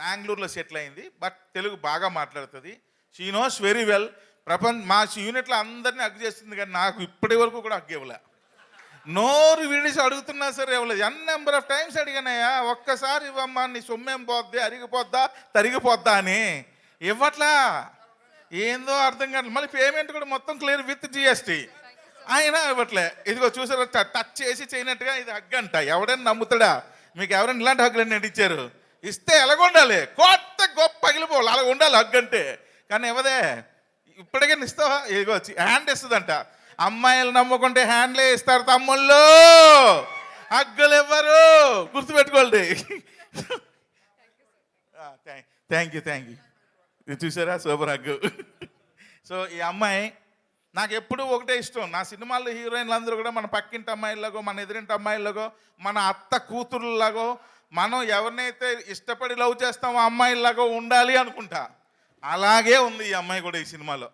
బెంగళూరులో సెటిల్ అయింది బట్ తెలుగు బాగా మాట్లాడుతుంది. షీ నోస్ వెరీ వెల్ ప్రపంచ మా యూనిట్లో అందరినీ అగ్గు చేస్తుంది కానీ నాకు ఇప్పటి వరకు కూడా అగ్గు ఇవ్వలే. నోరు విడిచి అడుగుతున్నా సరే ఇవ్వలేదు. ఎన్ నెంబర్ ఆఫ్ టైమ్స్ అడిగానయ్యా ఒక్కసారి ఇవ్వమ్మా నీ సొమ్మేం పోద్ది అరిగిపోద్దా తరిగిపోద్దా అని. ఇవ్వట్లా? ఏందో అర్థం కాదు మళ్ళీ పేమెంట్ కూడా మొత్తం క్లియర్ విత్ జిఎస్టీ ఆయన ఇవ్వట్లే. ఇదిగో చూసారా టచ్ చేసి చేయనట్టుగా ఇది హగ్ అంట. ఎవడైనా నమ్ముతాడా? మీకు ఎవరైనా ఇలాంటి హగ్గులు అన్నీ ఇచ్చారు ఇస్తే ఎలాగ ఉండాలి. కొత్త గొప్ప పగిలిపోవాలి అలా ఉండాలి అగ్గంటే అంటే. కానీ ఇవ్వదే ఇప్పటికే ఇస్తావా ఇదిగో వచ్చి హ్యాండ్ ఇస్తుందంట. అమ్మాయిలు నమ్ముకుంటే హ్యాండ్లే ఇస్తారు తమ్ముళ్ళు. అగ్గలు ఇవ్వరు గుర్తుపెట్టుకోండి. Thank you thank you. ఇది చూసారా? సూపర్ అగ్గు సో ఈ అమ్మాయి నాకు ఎప్పుడు ఒకటే ఇష్టం. నా సినిమాల్లో హీరోయిన్లు అందరూ కూడా మన పక్కింటి అమ్మాయిలాగో మన ఎదురింటి అమ్మాయిలాగో మన అత్త కూతురులాగో మనం ఎవరినైతే ఇష్టపడి లవ్ చేస్తామో అమ్మాయిలాగా ఉండాలి అనుకుంటా. అలాగే ఉంది ఈ అమ్మాయి కూడా ఈ సినిమాలో.